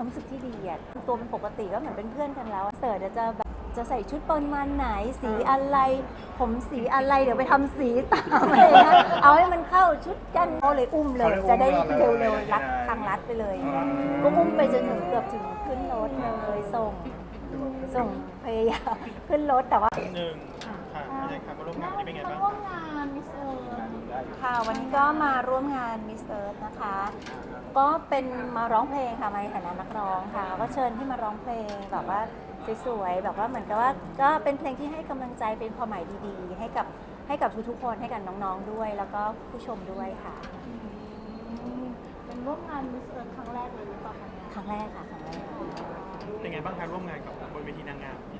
ความรู้สึกที่ดีอะตัวเป็นปกติก็เหมือนเป็นเพื่อนกันแล้วเสิร์ชจะแบบจะใส่ชุดประมาณไหนสีอะไร ผมสีอะไรเดี๋ยวไปทำสีตามอะไรเงี้ยเอาให้มันเข้าชุดกันเขาเลยอุ้มเลย จะได้เร็วๆรัดทางรัดไปเลย ก็อุ้มไปจนถึงเกือบถึงขึ้นรถเลยส่ง ส่งพยายามขึ้นรถแต่ว่า หนึ่งค่ะเป็นไงครับมาร่วมงานวันนี้เป็นไงบ้าง ร่วมงานมิสเอิร์ ค่ะ วันนี้ก็มาร่วมงานมิสเ r ิร์นะคะ ก็เป็นมาร้องเพลงค่ะมาในฐานะนักร้องค่ะ ก็เชิญให้มาร้องเพลงแบบว่าสวยๆแบบว่าเหมือนกับว่าก็เป็นเพลงที่ให้กำลังใจเป็นความหมายดีๆ ให้กับให้กับทุกๆคนให้กับน้องๆด้วย แล้วก็ผู้ชมด้วยค่ะ เป็นร่วมงานมิสเอิร์ครั้งแรกเลยหรือเปล่าคะเนี่ยครั้งแรกค่ะครั้งแรก เป็นไงบ้างการร่วมงานกับบนเวทีนางงามนี่นะ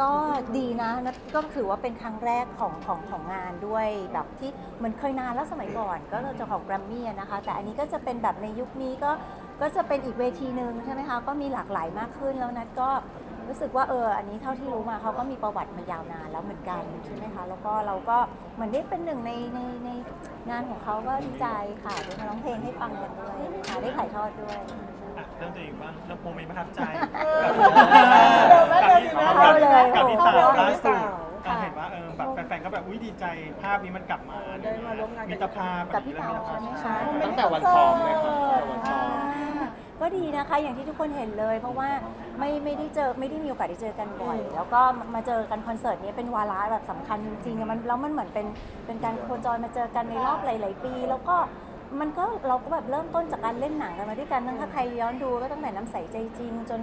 ก็ดีนะนะก็ถือว่าเป็นครั้งแรกของของของงานด้วยแบบที่เหมันเคยนานแล้วสมัยก่อน ก็เราจะของแกรมมี่นะคะ แต่อันนี้ก็จะเป็นแบบในยุคนี้ก็ก็จะเป็นอีกเวทีหนึ่งใช่ไหมคะก็มีหลากหลายมากขึ้นแล้วนัดก็รู้สึกว่าเอออันนี้เท่าที่รู้มาเขาก็มีประวัติมายาวนานแล้วเหมือนกันใช่ไหมคะแล้วก็เราก็เหมือนได้เป็นหนึ่งในในในงานของเขาก็ดีใจค่ะได้มาร้องเพลงให้ฟังกันด้วยค่ะได้ถ่ายทอดด้วย เรื่องตัวเองบ้างเรื่องโมเมนต์ประทับใจเดี๋ยวแม่เดี๋ยวนะเข้าเลยกับพี่เต๋าล่าสุดค่ะเห็นว่าเออแบบแฟนๆก็แบบอุ้ยดีใจภาพนี้มันกลับมาได้มาร่วมงานกันมิตรภาพกับพี่เต๋าใช่ไหมคะตั้งแต่วันซ้อมเลยครับตั้งแต่วันซ้อมอ่าก็ดีนะคะอย่างที่ทุกคนเห็นเลย เพราะว่าไม่ไม่ได้เจอไม่ได้มีโอกาสได้เจอกันบ่อย แล้วก็มาเจอกันคอนเสิร์ตนี้เป็นวาระแบบสำคัญจริงๆอะมันแล้วมันเหมือนเป็นเป็นการโคจรมาเจอกันในรอบหลาย ๆ ปี แล้วก็ มันก็เราก็แบบเริ่มต้นจากการเล่นหนังกันมาด้วยกันตั้งถ้าใครย้อนดูก็ตั้งแต่น้ำใสใจจริง จน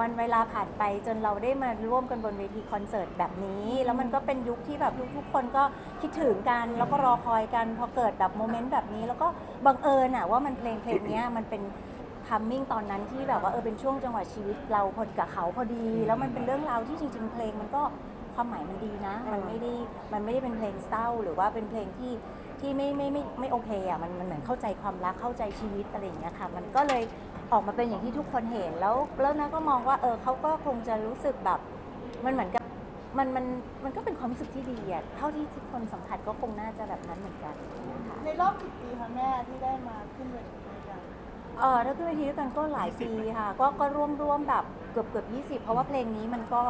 วันเวลาผ่านไปจนเราได้มาร่วมกันบนเวทีคอนเสิร์ตแบบนี้ แล้วมันก็เป็นยุคที่แบบทุกๆคนก็คิดถึงกัน แล้วก็รอคอยกันพอเกิดแบบโมเมนต์แบบนี้ แล้วก็บังเอิญอะว่ามันเพลงเพลงเนี้ยมันเป็นทัมมิ่งตอนนั้นที่แบบว่าเออเป็นช่วงจังหวะชีวิตเราพอดีกับเขาพอดี แล้วมันเป็นเรื่องราวที่จริง ๆ เพลงมันก็ความหมายมันดีนะ มันไม่ได้มันไม่ได้เป็นเพลงเศร้าหรือว่าเป็นเพลงที่ ที่ไม่ไม่ไม่ไม่โอเคอะมันมันเหมือนเข้าใจความรักเข้าใจชีวิตอะไรอย่างเงี้ยค่ะ มันก็เลยออกมาเป็นอย่างที่ทุกคนเห็นแล้วแล้วนะก็มองว่าเออเขาก็คงจะรู้สึกแบบมันเหมือนกับมันมันมันก็เป็นความรู้สึกที่ดีอะเท่าที่ทุกคนสัมผัสก็คงน่าจะแบบนั้นเหมือนกันนะคะในรอบกี่ปีคะแม่ที่ได้มาขึ้นเวทีด้วยกันเออถ้าขึ้นเวทีด้วยกันก็หลายปีค่ะ ก็ก็ร่วมร่วมแบบเกือบเกือบยี่สิบเพราะว่าเพลงนี้มันก็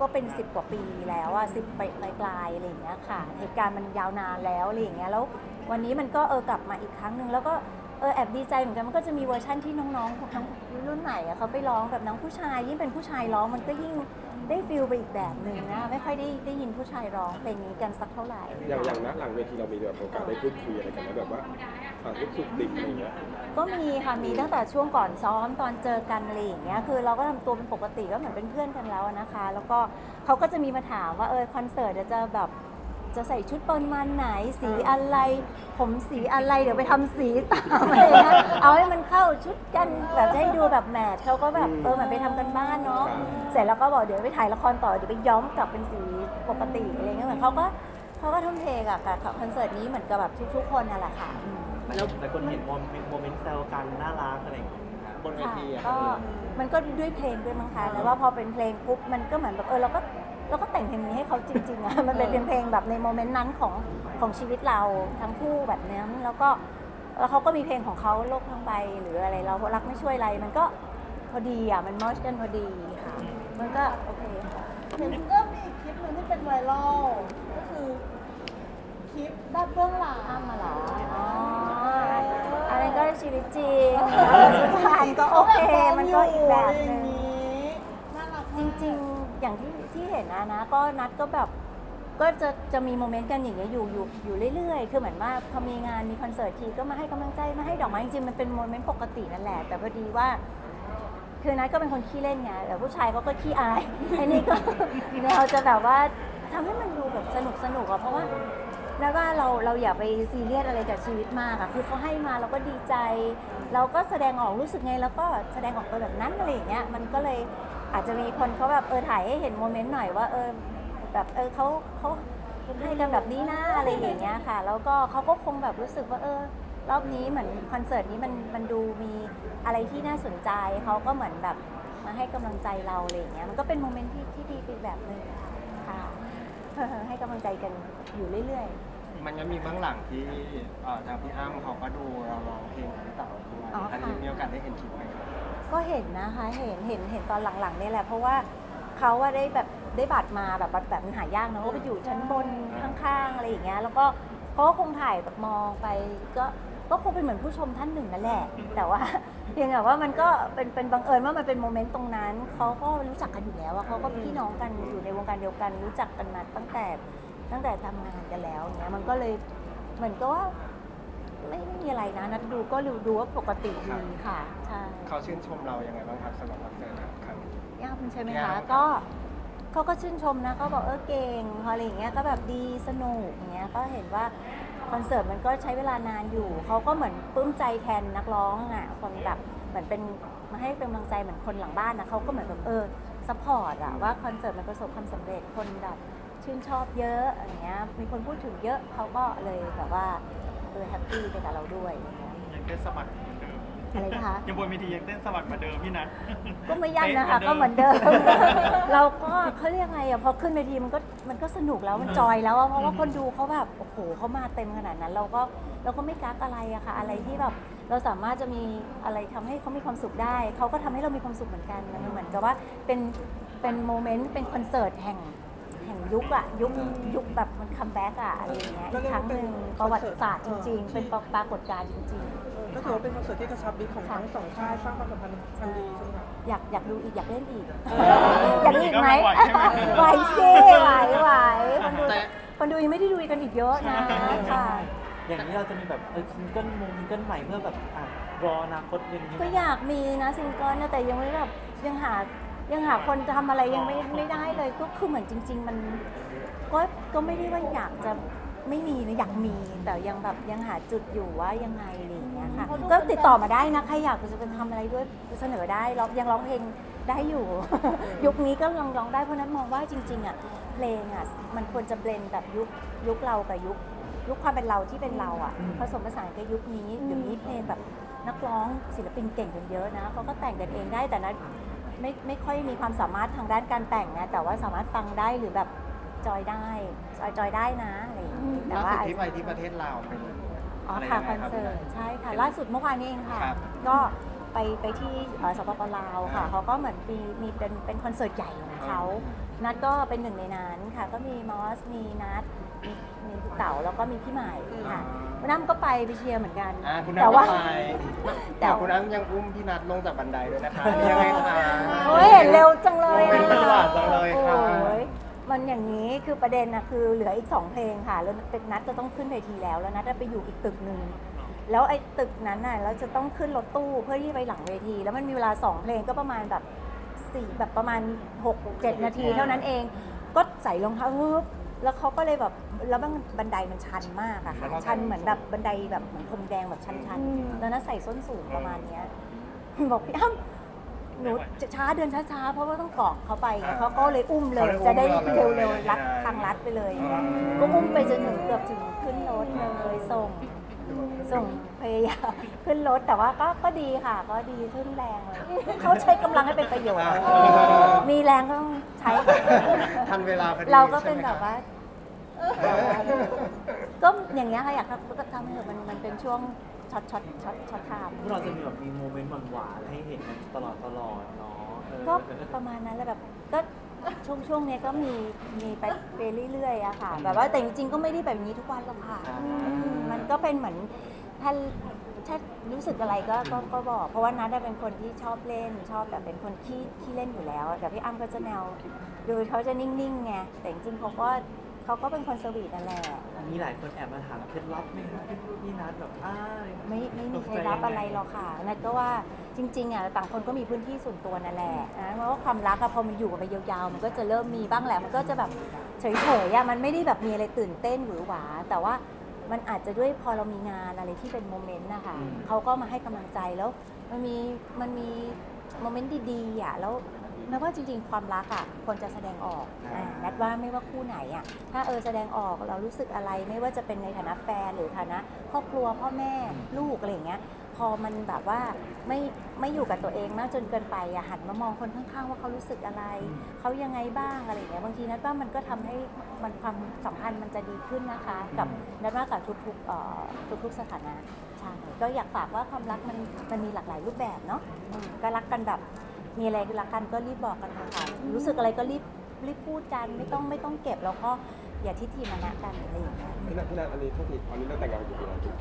ก็เป็น 10 กว่าปีแล้วอะสิบไปปลายอะไรอย่างเงี้ยค่ะ เหตุการณ์มันยาวนานแล้วอะไรอย่างเงี้ยแล้ววันนี้มันก็เออกลับมาอีกครั้งหนึ่งแล้วก็เออแอบดีใจเหมือนกันมันก็จะมีเวอร์ชั่นที่น้องๆทั้งรุ่นใหม่อะเขาไปร้องแบบน้องผู้ชายยิ่งเป็นผู้ชายร้องมันก็ยิ่ง ได้ฟิลไปอีกแบบหนึ่งนะ ไม่ค่อยได้ได้ยินผู้ชายร้องเพลงนี้กันสักเท่าไหร่ อย่างอย่างนะหลังเวทีเรามีแบบโอกาสได้พูดคุยอะไรกันไหมแบบว่าผ่านทุกสุขดิบอะไรอย่างเงี้ยก็มีค่ะ มีตั้งแต่ช่วงก่อนซ้อมตอนเจอกันอะไรอย่างเงี้ย คือเราก็ทำตัวเป็นปกติก็เหมือนเป็นเพื่อนกันแล้วนะคะ แล้วก็เขาก็จะมีมาถามว่าเออคอนเสิร์ตจะแบบจะใส่ชุดประมาณไหนสีอะไร ผมสีอะไรเดี๋ยวไปทำสีตามอะไรเงี้ยเอาให้มันเข้าชุด กันแบบจะให้ดูแบบแมทเขาก็แบบเออเหมือนไปทำกันบ้านเนาะเสร็จแล้วก็บอกเดี๋ยวไปถ่ายละครต่อเดี๋ยวไปย้อมกลับเป็นสีปกติอะไรเงี้ยเหมือนเขาก็เขาก็ทุ่มเทกับกับคอนเสิร์ตนี้เหมือนกับแบบทุกๆคนนั่นแหละค่ะอืมแล้วหลายคนเห็นโมเมนต์โมเมนต์แซวกันน่ารักอะไรอย่างเงี้ยบนเวค่ะทีอะ ก็มันก็ด้วยเพลงด้วยมั้งคะแล้วว่าพอเป็นเพลงปุ๊บมันก็เหมือนแบบเออเราก็เราก็แต่งเพลงนี้ให้เขาจริงๆอะ มันเป็นเพลงแบบในโมเมนต์นั้นของของชีวิตเราทั้งคู่แบบนั้นแล้วก็ แล้วเขาก็มีเพลงของเขาโลกทั้งใบหรืออะไรเรารักไม่ช่วยอะไร มันก็พอดีอะมันมอชกันพอดีค่ะ มันก็โอเคค่ะเห็นก็มีอีกคลิปหนึงที่เป็นไวรัลก็คือคลิปด้านเบื้องหลังอ้ามมาเหรออ๋ออันนั้นก็ชีวิตจริงสุดท้ายก็โอเค มันก็อีกแบบหนึง น่ารักจริงๆ อย่างที่ที่เห็นนะนะ ก็นัดก็แบบ ก็จะจะมีโมเมนต์กันอย่างเงี้ยอยู่อยู่อยู่เรื่อยๆ คือเหมือนว่าพอมีงานมีคอนเสิร์ตทีก็มาให้กำลังใจมาให้ดอกไม้จริงๆมันเป็นโมเมนต์ปกตินั่นแหละ แต่พอดีว่า คือนัดก็เป็นคนขี้เล่นไงแต่ผู้ชายเขาก็ขี้อายไอ้นี่ก็ แนวจะแบบว่าทำให้มันดูแบบสนุกสนุกอะเพราะว่านัดว่าเราเราอย่าไปซีเรียสอะไรกับชีวิตมากอะคือเขาให้มาเราก็ดีใจ เราก็แสดงออกรู้สึกไงแล้วก็แสดงออกไปแบบนั้นอะไรอย่างเงี้ยมันก็เลยอาจจะมีคนเขาแบบเออถ่ายให้เห็นโมเมนต์หน่อยว่าเออ แบบเออเขาเขาให้กันแบบนี้นะอะไรอย่างเงี้ยค่ะ แล้วก็เขาก็คงแบบรู้สึกว่าเออรอบนี้เหมือนคอนเสิร์ตนี้มันมันดูมีอะไรที่น่าสนใจเขาก็เหมือนแบบมาให้กำลังใจเราอะไรอย่างเงี้ยมันก็เป็นโมเมนต์ที่ที่ดีไปแบบหนึงค่ะให้กำลังใจกันอยู่เรื่อยมันก็มีเบื้องหลังที่เอ่อทางพี่อ้ำเขาก็ดูเราร้องเพลงของพี่เต๋าด้วยอ๋อค่ะอันนี้มีโอกาสได้เห็นคลิปไหมครับๆก็เห็นนะคะเห็นเห็นเห็นตอนหลังๆเนี่ยแหละเพราะว่า เขาว่าได้แบบได้บัตรมาแบบบัตรแบบมันหายากเนอะก็ไปอยู่ชั้นบนข้างๆอะไรอย่างเงี้ยแล้วก็เขาก็คงถ่ายแบบมองไปก็ก็คงเป็นเหมือนผู้ชมท่านหนึ่งนั่นแหละ แต่ว่าเพียงแต่ว่ามันก็เป็นเป็นบังเอิญว่ามันเป็นโมเมนต์ตรงนั้นเขาก็รู้จักกันอยู่แล้วอะเขาก็พี่น้องกันอยู่ในวงการเดียวกันรู้จักกันมาตั้งแต่ตั้งแต่ทำงานกันแล้วเนี้ยมันก็เลยเหมือนก็ว่า ไม่ไม่มีอะไรนะนัดดูก็ดูว่าปกติดีค่ะใช่เขาชื่นชมเรายังไงบ้างครับสำหรับคอนเสิร์ตครั้งนี้ย่ามใช่ไหมย่าคะมก็เขาก็ชื่นชมนะเขาบอกเออเก่งอะไรอย่างเงี้ยก็แบบดีสนุกอย่างเงี้ยก็เห็นว่าคอนเสิร์ตมันก็ใช้เวลานานอยู่เขาก็เหมือนปลื้มใจแทนนักร้องอะคนแบบเหมือนเป็นมาให้เป็นกำลังใจเหมือนคนหลังบ้านนะเขาก็เหมือนแบบเออซัพพอร์ตอะว่าคอนเสิร์ตมันประสบความสำเร็จคนแบบชื่นชอบเยอะอย่างเงี้ยมีคนพูดถึงเยอะเขาก็เลยแบบว่า เออแฮปปี้ไปกับเราด้วยอย่างเงี้ยยังเต้นสะบัดเหมือนเดิมอะไรนะคะ ยังบนเวทียังเต้นสะบัดเหมือนเดิมพี่นัทก็ไม่ยั่นนะคะก็เหมือนเดิม เราก็เขาเรียกไงอะพอขึ้นเวทีมันก็มันก็สนุกแล้วมันจอยแล้วอะเพราะว่าคนดูเขาแบบโอ้โหเขามาเต็มขนาดนั้น เราก็เราก็ไม่กักอะไรอะค่ะ อะไรที่แบบเราสามารถจะมีอะไรทำให้เขามีความสุขได้เขาก็ทำให้เรามีความสุขเหมือนกันมันเหมือนกับว่าเป็นเป็นโมเมนต์เป็นคอนเสิร์ตแห่ง แห่งยุคอะยุคยุคแบบมันคัมแบ็กอะอะไรอย่างเงี้ยอีกครั้งหนึ่งประวัติศาสตร์จริง ๆ เป็นปรากฏการณ์จริง ๆ ก็ถือว่าเป็นคอนเสิร์ตที่กระชับมิตรของทั้งสองชาติสร้างความสัมพันธ์อันดีใช่ไหมคะอยากอยากดูอีกอยากเล่นอีกเอออยากดูอีกไหมไหวใช่ไหมไหวสิไหวไหวคนดูคนดูยังไม่ได้ดูกันอีกเยอะนะค่ะอย่างนี้เราจะมีแบบเออซิงเกิลมงซิงเกิลใหม่เพื่อแบบอะรออนาคตอย่างนี้ไหมก็อยากมีนะซิงเกิลนะแต่ยังไม่แบบยังหา ยังหาคนทำอะไรยังไม่ไม่ได้เลยก็คือเหมือนจริง ๆ มันก็ก็ไม่ได้ว่าอยากจะไม่มีนะอยากมี แต่ยังแบบยังหาจุดอยู่ว่ายังไงอะไรอย่างเงี้ยค่ะก็ติดต่อมาได้นะใครอยากจะเป็นทำอะไรด้วยเสนอได้ร้องยังร้องเพลงได้อยู่ ยุคนี้ก็ลองร้องได้เพราะฉะนั้นมองว่าจริง ๆอะเพลงอะมันควรจะเบลนแบบยุคยุคเรากับยุค ยุคความเป็นเราที่เป็นเราอะผสมผสานกับยุคนี้เดี๋ยวนี้เพลงแบบนักร้องศิลปินเก่งกันเยอะนะเขาก็แต่งกันเองได้แต่นะ ไม่ไม่ค่อยมีความสามารถทางด้านการแต่งนะแต่ว่าสามารถฟังได้หรือแบบจอยได้จอยจอยได้นะอะไรอย่างนี้แต่ล่าว่าสุดที่ไปที่ประเทศลาวเป็น อ๋ออะไรค่ะยังคไงอนรับเสิร์ตใช่ค่ะเป็นล่าสุดเมื่อวานนี้เองค่ะ ครับ ก็ ไปไปที่เอ่อสปปลาวค่ะอ่าเขาก็เหมือนมีมีเป็นเป็นคอนเสิร์ตใหญ่ของเขานัดก็เป็นหนึ่งในนั้นค่ะ ก็มีมอสมีนัดมีมีพี่เต๋าแล้วก็มีพี่ใหม่ค่ะวันนั้นก็ไปไปเชียร์เหมือนกันอ่าคุณแต่น้ำว่าก็ไปแต่แต่คุณน้ำยังอุ้มพี่นัทลงจากบันไดด้วยนะคะนี่ยังไงคะโอ้ยเห็นเร็วจังเลยโอ้ยอะเป็นหวานจังเลยค่ะโอ้ยมันอย่างนี้คือประเด็นนะคือเหลืออีกสองเพลงค่ะ แล้วเป็นนัดจะต้องขึ้นเวทีแล้ว แล้วนัดจะไปอยู่อีกตึกหนึ่ง แล้วไอ้ตึกนั้นน่ะเราจะต้องขึ้นรถตู้เพื่อที่ไปหลังเวที แล้วมันมีเวลาสองเพลงก็ประมาณแบบสี่แบบประมาณ6กเจ็ดนาทีเท่านั้นเอง ก็ใส่รองเท้าฮึบแล้วเขาก็เลยแบบแล้วมันบันไดมันชันมากอะค่ะชันเหมือนแบบบันไดแบบเหมือนพรมแดงแบบชันๆแล้วนั้นใส่ส้นสูงประมาณเนี้ยบอกพี่อ้ำหนูจะช้าเดินช้าๆ เพราะว่าต้องเกาะเขาไปไงเขาก็เลยอุ้มเลย จะได้เร็วๆรัดทางรัดไปเลย ก็อุ้มไปจนถึงเกือบถึงขึ้นรถเลยส่ง ส่งพยายามขึ้นรถแต่ว่าก็ก็ดีค่ะ ก็ดีขึ้นแรงเลยเขาใช้กำลังให้เป็นประโยชน์มีแรงก็ต้องใช้ ทันเวลาพอดีเราก็เป็นใช่ไหมแบบว่าเออก็อย่างเงี้ยค่ะอยากทำก็ทำให้มันมันเป็นช่วงช็อตช็อตช็อตช็อตไทม์พวกเราจะมีแบบมีโมเมนต์หวานๆให้เห็นกันตลอดตลอดเนาะเออก็ประมาณนั้นแหละแบบก็ ช่วงช่วงเนี้ยก็มีมีไปไปเรื่อยๆอะค่ะ แบบว่าแต่จริงๆก็ไม่ได้แบบนี้ทุกวันหรอกค่ะอืมมันก็เป็นเหมือนถ้าถ้ารู้สึกอะไรก็ก็ก็บอก เพราะว่านัทเป็นคนที่ชอบเล่นชอบแบบเป็นคนที่ที่เล่นอยู่แล้ว แต่พี่อ้ำก็จะแนวดูเขาจะนิ่งๆไงแต่จริงๆเขาก็ เขาก็เป็นคนสวีทนั่นแหละมีหลายคนแอบมาถามเคล็ดลับไหมครับพี่นัทแบบอ้าไม่ไม่มีใครรับอะไรหรอกค่ะนัทก็ว่าจริงๆอะต่างคนก็มีพื้นที่ส่วนตัวนั่นแหละนะเพราะว่าความรักอะพอมันอยู่กันไปยาวๆ มันก็จะเริ่มมีบ้างแหละมันก็จะแบบเฉยๆอะมันไม่ได้แบบมีอะไรตื่นเต้นหรือหวา แต่ว่ามันอาจจะด้วยพอเรามีงานอะไรที่เป็นโมเมนต์นะคะเขาก็มาให้กำลังใจแล้ว มันมีมันมีโมเมนต์ดีๆอะแล้ว นับว่าจริงๆ ความรักอะควรจะแสดงออกอ่านัดว่าไม่ว่าคู่ไหนอะถ้าเออแสดงออกเรารู้สึกอะไรไม่ว่าจะเป็นในฐานะแฟนหรือฐานะครอบครัวพ่อแม่ลูกอะไรอย่างเงี้ย พอมันแบบว่าไม่ไม่อยู่กับตัวเองมากจนเกินไปอะหันมามองคนข้างๆ ว่าเขารู้สึกอะไร เขายังไงบ้างอะไรอย่างเงี้ยบางทีนัดว่ามันก็ทำให้มันความสัมพันธ์มันจะดีขึ้นนะคะ กับนัดว่ากับทุกๆเอ่อทุกๆสถานะใช่ก็อยากฝากว่าความรักมันมันมีหลากหลายรูปแบบเนาะอืมก็รักกันแบบ มีอะไรรักกันก็รีบบอกกันค่ะรู้สึกอะไรก็รีบรีบพูดกันไม่ต้องไม่ต้องเก็บแล้วก็อย่าทิฐิมานะกันอะไรอย่างเงี้ยพี่นัทพี่นัทอันนี้โทษทีตอนนี้เราแต่งงานกันกี่ปีแล้วพี่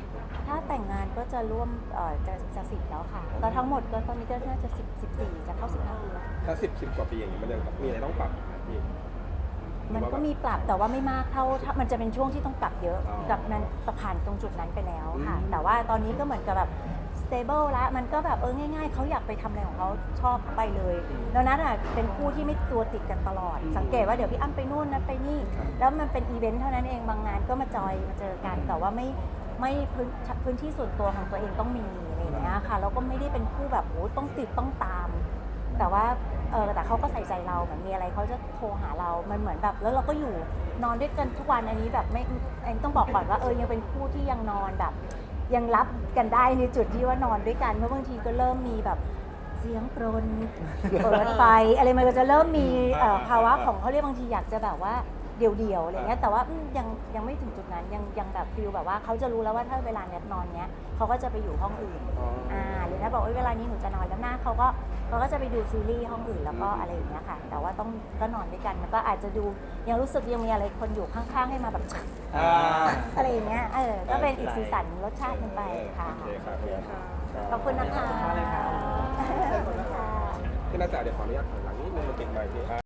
ถ้าแต่งงานก็จะร่วมเอ่อจะจะสิบแล้วค่ะก็ทั้งหมดก็ตอนนี้ก็น่าจะสิบสิบสี่จะเข้าสิบห้าปีแล้วถ้าสิบสิบกว่าปีอย่างนี้มันจะมีอะไรต้องปรับไหมพี่ มันก็มีปรับแต่ว่าไม่มากเท่าถ้ามันจะเป็นช่วงที่ต้องปรับเยอะ อ๋อกับนั้นผ่านตรงจุดนั้นไปแล้วค่ะ อืม แต่ว่าตอนนี้ก็เหมือนกับแบบ stable แล้วมันก็แบบเออง่าย ๆเขาอยากไปทำอะไรของเขาชอบไปเลย แล้วนัดอะเป็นคู่ที่ไม่ตัวติดกันตลอด สังเกตว่าเดี๋ยวพี่อ้ำไปนู่นนัดไปนี่ แล้วมันเป็นอีเวนต์เท่านั้นเองบางงานก็มาจอยมาเจอกันแต่ว่าไม่ไม่พื้นพื้นที่ส่วนตัวของตัวเองต้องมีอะไรอย่างเงี้ยค่ะแล้วก็ไม่ได้เป็นคู่แบบโอ้ต้องติดต้องตาม แต่ว่าเออแต่เขาก็ใส่ใจเราเหมือนมีอะไรเขาจะโทรหาเรา มันเหมือนแบบ แล้วเราก็อยู่นอนด้วยกันทุกวันอันนี้แบบไม่อันนี้ต้องบอกก่อนว่าเออยังเป็นคู่ที่ยังนอนแบบ ยังรับกันได้ในจุดที่ว่านอนด้วยกันเพราะบางทีก็เริ่มมีแบบเสียงกรนเปิดไฟอะไรมันก็จะเริ่มมีเอ่อภาวะของเขาเรียกบางทีอยากจะแบบว่า เดี่ยวๆอะไรเงี้ยแต่ว่าอืมยังยังไม่ถึงจุดนั้นยังยังแบบฟิลแบบว่าเขาจะรู้แล้วว่าถ้าเวลาเนี้ยนอนเนี้ยเขาก็จะไปอยู่ห้องอื่นอ๋ออ่ อ่าหรือถ้าบอกว่าเวลานี้หนูจะนอนแล้วหน้าเขาก็เขาก็จะไปดูซีรีส์ห้องอื่นแล้วก็อะไรอย่างเงี้ยค่ะ แต่ว่าต้องก็นอนด้วยกันมันก็อาจจะดูยังรู้สึกยังมีอะไรคนอยู่ข้างๆให้มาแบบ อ่าอะไรอย่างเงี้ยเออก็เป็นอีกสีสันรสชาติหนึงไปค่ะ โอเคครับพี่นัทขอบคุณนะคะขอบคุณมากเลยครับขอบคุณค่ะพี่นัทจ๋าเดี๋ยวขออนุญาตถอยหลังนิดนึงมาเก็บไมค์พี่